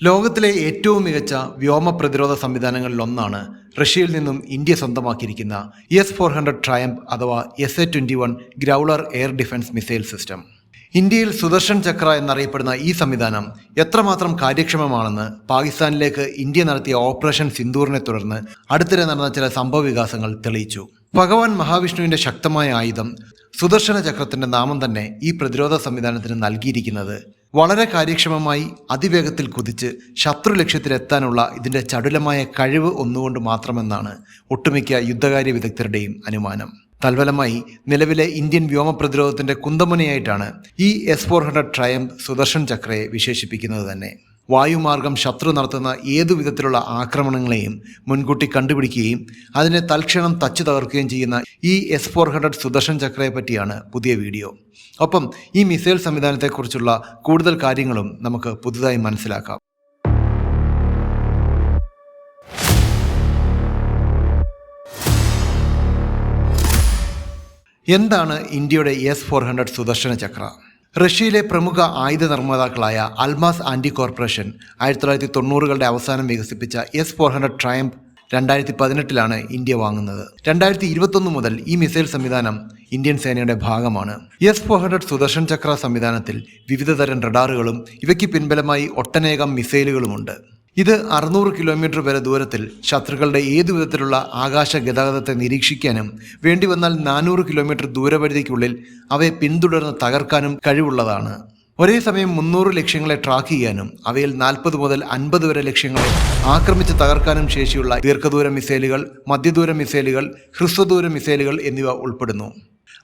ലോകത്തിലെ ഏറ്റവും മികച്ച വ്യോമ പ്രതിരോധ സംവിധാനങ്ങളിൽ ഒന്നാണ് റഷ്യയിൽ നിന്നും ഇന്ത്യ സ്വന്തമാക്കിയിരിക്കുന്ന എസ് ഫോർ ഹൺഡ്രഡ് ട്രയംപ് അഥവാ S A twenty one Growler air defence missile system. ഇന്ത്യയിൽ സുദർശൻ ചക്ര എന്നറിയപ്പെടുന്ന ഈ സംവിധാനം എത്രമാത്രം കാര്യക്ഷമമാണെന്ന് പാകിസ്ഥാനിലേക്ക് ഇന്ത്യ നടത്തിയ ഓപ്പറേഷൻ സിന്ദൂറിനെ തുടർന്ന് അടുത്തിടെ നടന്ന ചില സംഭവ വികാസങ്ങൾ തെളിയിച്ചു. ഭഗവാൻ മഹാവിഷ്ണുവിന്റെ ശക്തമായ ആയുധം സുദർശന ചക്രത്തിന്റെ നാമം തന്നെ ഈ പ്രതിരോധ സംവിധാനത്തിന് നൽകിയിരിക്കുന്നത് വളരെ കാര്യക്ഷമമായി അതിവേഗത്തിൽ കുതിച്ച് ശത്രു ലക്ഷ്യത്തിലെത്താനുള്ള ഇതിന്റെ ചടുലമായ കഴിവ് ഒന്നുകൊണ്ട് മാത്രമെന്നാണ് ഒട്ടുമിക്ക യുദ്ധകാര്യ വിദഗ്ധരുടെയും അനുമാനം. തൽഫലമായി നിലവിലെ ഇന്ത്യൻ വ്യോമ പ്രതിരോധത്തിന്റെ കുന്തമുനയായിട്ടാണ് ഈ S four hundred Triumph Sudarshan ചക്രയെ വിശേഷിപ്പിക്കുന്നത് തന്നെ. വായുമാർഗം ശത്രു നടത്തുന്ന ഏതു വിധത്തിലുള്ള ആക്രമണങ്ങളെയും മുൻകൂട്ടി കണ്ടുപിടിക്കുകയും അതിനെ തൽക്ഷണം തച്ചു തകർക്കുകയും ചെയ്യുന്ന ഈ എസ് ഫോർ ഹൺഡ്രഡ് സുദർശൻ ചക്രയെ പറ്റിയാണ് പുതിയ വീഡിയോ. ഒപ്പം ഈ മിസൈൽ സംവിധാനത്തെക്കുറിച്ചുള്ള കൂടുതൽ കാര്യങ്ങളും നമുക്ക് പുതുതായി മനസ്സിലാക്കാം. എന്താണ് ഇന്ത്യയുടെ S four hundred Sudarshana Chakra? റഷ്യയിലെ പ്രമുഖ ആയുധ നിർമ്മാതാക്കളായ അൽമാസ് ആന്റി കോർപ്പറേഷൻ ആയിരത്തി തൊള്ളായിരത്തി തൊണ്ണൂറുകളുടെ അവസാനം വികസിപ്പിച്ച എസ് ഫോർ ഹൺഡ്രഡ് ട്രയംപ് രണ്ടായിരത്തി പതിനെട്ടിലാണ് ഇന്ത്യ വാങ്ങുന്നത്. രണ്ടായിരത്തി ഇരുപത്തൊന്ന് മുതൽ ഈ മിസൈൽ സംവിധാനം ഇന്ത്യൻ സേനയുടെ ഭാഗമാണ്. S four hundred Sudarshan Chakra സംവിധാനത്തിൽ വിവിധതരം റഡാറുകളും ഇവയ്ക്ക് പിൻബലമായി ഒട്ടനേകം മിസൈലുകളുമുണ്ട്. ഇത് അറുന്നൂറ് കിലോമീറ്റർ വരെ ദൂരത്തിൽ ശത്രുക്കളുടെ ഏതു വിധത്തിലുള്ള ആകാശ ഗതാഗതത്തെ നിരീക്ഷിക്കാനും വേണ്ടി വന്നാൽ നാനൂറ് കിലോമീറ്റർ ദൂരപരിധിക്കുള്ളിൽ അവയെ പിന്തുടർന്ന് തകർക്കാനും കഴിവുള്ളതാണ്. ഒരേ സമയം മുന്നൂറ് ലക്ഷ്യങ്ങളെ ട്രാക്ക് ചെയ്യാനും അവയിൽ നാൽപ്പത് മുതൽ അൻപത് വരെ ലക്ഷ്യങ്ങളെ ആക്രമിച്ച് തകർക്കാനും ശേഷിയുള്ള ദീർഘദൂര മിസൈലുകൾ മധ്യദൂര മിസൈലുകൾ ഹ്രസ്വദൂര മിസൈലുകൾ എന്നിവ ഉൾപ്പെടുന്നു.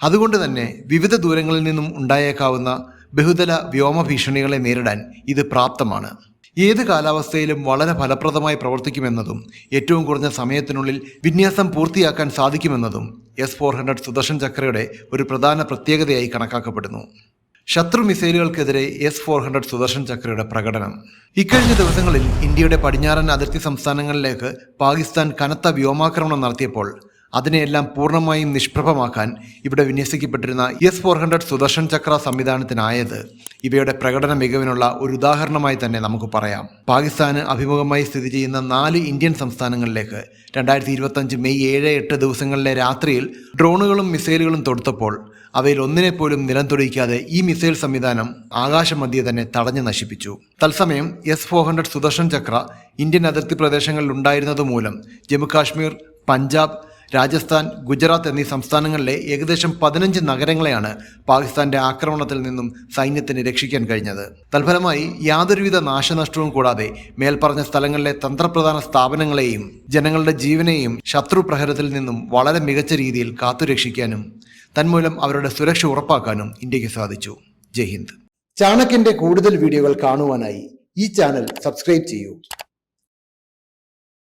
അതുകൊണ്ട് തന്നെ വിവിധ ദൂരങ്ങളിൽ നിന്നും ഉണ്ടായേക്കാവുന്ന ബഹുതല വ്യോമ ഭീഷണികളെ നേരിടാൻ ഇത് പ്രാപ്തമാണ്. ഏത് കാലാവസ്ഥയിലും വളരെ ഫലപ്രദമായി പ്രവർത്തിക്കുമെന്നതും ഏറ്റവും കുറഞ്ഞ സമയത്തിനുള്ളിൽ വിന്യാസം പൂർത്തിയാക്കാൻ സാധിക്കുമെന്നതും എസ് ഫോർ ഹൺഡ്രഡ് സുദർശൻ ചക്രയുടെ ഒരു പ്രധാന പ്രത്യേകതയായി കണക്കാക്കപ്പെടുന്നു. ശത്രു മിസൈലുകൾക്കെതിരെ എസ് ഫോർ ഹൺഡ്രഡ് സുദർശൻ ചക്രയുടെ പ്രകടനം. ഇക്കഴിഞ്ഞ ദിവസങ്ങളിൽ ഇന്ത്യയുടെ പടിഞ്ഞാറൻ അതിർത്തി സംസ്ഥാനങ്ങളിലേക്ക് പാകിസ്ഥാൻ കനത്ത വ്യോമാക്രമണം നടത്തിയപ്പോൾ അതിനെയെല്ലാം പൂർണമായും നിഷ്പ്രഭമാക്കാൻ ഇവിടെ വിന്യസിക്കപ്പെട്ടിരുന്ന S four hundred Sudarshan Chakra സംവിധാനത്തിനായത് ഇവയുടെ പ്രകടന മികവിനുള്ള ഒരു ഉദാഹരണമായി തന്നെ നമുക്ക് പറയാം. പാകിസ്ഥാന് അഭിമുഖമായി സ്ഥിതി ചെയ്യുന്ന നാല് ഇന്ത്യൻ സംസ്ഥാനങ്ങളിലേക്ക് രണ്ടായിരത്തി ഇരുപത്തഞ്ച് മെയ് ഏഴ് എട്ട് ദിവസങ്ങളിലെ രാത്രിയിൽ ഡ്രോണുകളും മിസൈലുകളും തൊടുത്തപ്പോൾ അവയിൽ ഒന്നിനെ പോലും നിലം തൊടിയിക്കാതെ ഈ മിസൈൽ സംവിധാനം ആകാശമധ്യെ തന്നെ തടഞ്ഞു നശിപ്പിച്ചു. തത്സമയം S four hundred Sudarshan Chakra Indian അതിർത്തി പ്രദേശങ്ങളിൽ ഉണ്ടായിരുന്നതുമൂലം ജമ്മുകാശ്മീർ പഞ്ചാബ് രാജസ്ഥാൻ ഗുജറാത്ത് എന്നീ സംസ്ഥാനങ്ങളിലെ ഏകദേശം പതിനഞ്ച് നഗരങ്ങളെയാണ് പാകിസ്ഥാന്റെ ആക്രമണത്തിൽ നിന്നും സൈന്യത്തിന് രക്ഷിക്കാൻ കഴിഞ്ഞത്. തൽഫലമായി യാതൊരുവിധ നാശനഷ്ടവും കൂടാതെ മേൽപ്പറഞ്ഞ സ്ഥലങ്ങളിലെ തന്ത്രപ്രധാന സ്ഥാപനങ്ങളെയും ജനങ്ങളുടെ ജീവനെയും ശത്രു പ്രഹരത്തിൽ നിന്നും വളരെ മികച്ച രീതിയിൽ കാത്തുരക്ഷിക്കാനും തന്മൂലം അവരുടെ സുരക്ഷ ഉറപ്പാക്കാനും ഇന്ത്യയ്ക്ക് സാധിച്ചു. ജയ് ഹിന്ദ്. ചാണക്യന്റെ കൂടുതൽ വീഡിയോകൾ കാണുവാനായി ഈ ചാനൽ സബ്സ്ക്രൈബ് ചെയ്യൂ.